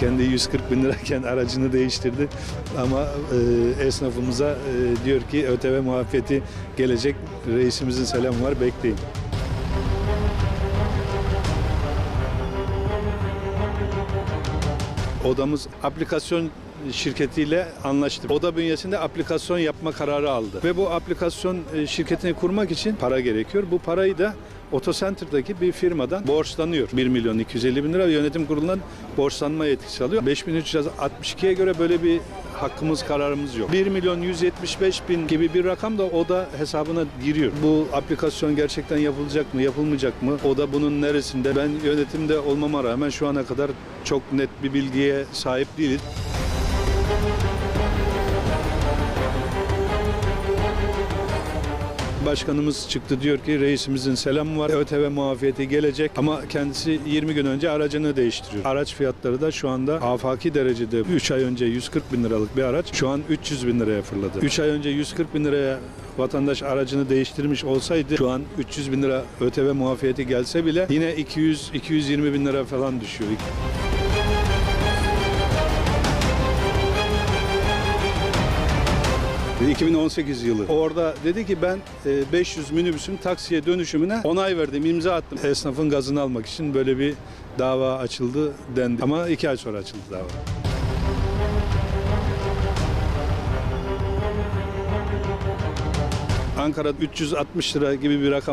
Kendi 140 bin lirayken aracını değiştirdi. Ama e, esnafımıza e, diyor ki ÖTV muafiyeti gelecek. Reisimizin selamı var bekleyin. Odamız aplikasyon şirketiyle anlaştı. Oda bünyesinde aplikasyon yapma kararı aldı. Ve bu aplikasyon e, şirketini kurmak için para gerekiyor. Bu parayı da Otocenter'daki bir firmadan borçlanıyor. 1 milyon 250 bin lira yönetim kurulundan borçlanma yetkisi alıyor. 5362'ye göre böyle bir hakkımız kararımız yok. 1 milyon 175 bin gibi bir rakam da o da hesabına giriyor. Bu aplikasyon gerçekten yapılacak mı yapılmayacak mı? O da bunun neresinde? Ben yönetimde olmama rağmen şu ana kadar çok net bir bilgiye sahip değiliz. Başkanımız çıktı diyor ki reisimizin selamı var. ÖTV muafiyeti gelecek ama kendisi 20 gün önce aracını değiştiriyor. Araç fiyatları da şu anda afaki derecede 3 ay önce 140 bin liralık bir araç şu an 300 bin liraya fırladı. 3 ay önce 140 bin liraya vatandaş aracını değiştirmiş olsaydı şu an 300 bin lira ÖTV muafiyeti gelse bile yine 200-220 bin lira falan düşüyor. 2018 yılı. Orada dedi ki ben e, 500 minibüsün taksiye dönüşümüne onay verdim, imza attım. Esnafın gazını almak için böyle bir dava açıldı dendi. Ama iki ay sonra açıldı dava. Ankara 360 lira gibi bir rakam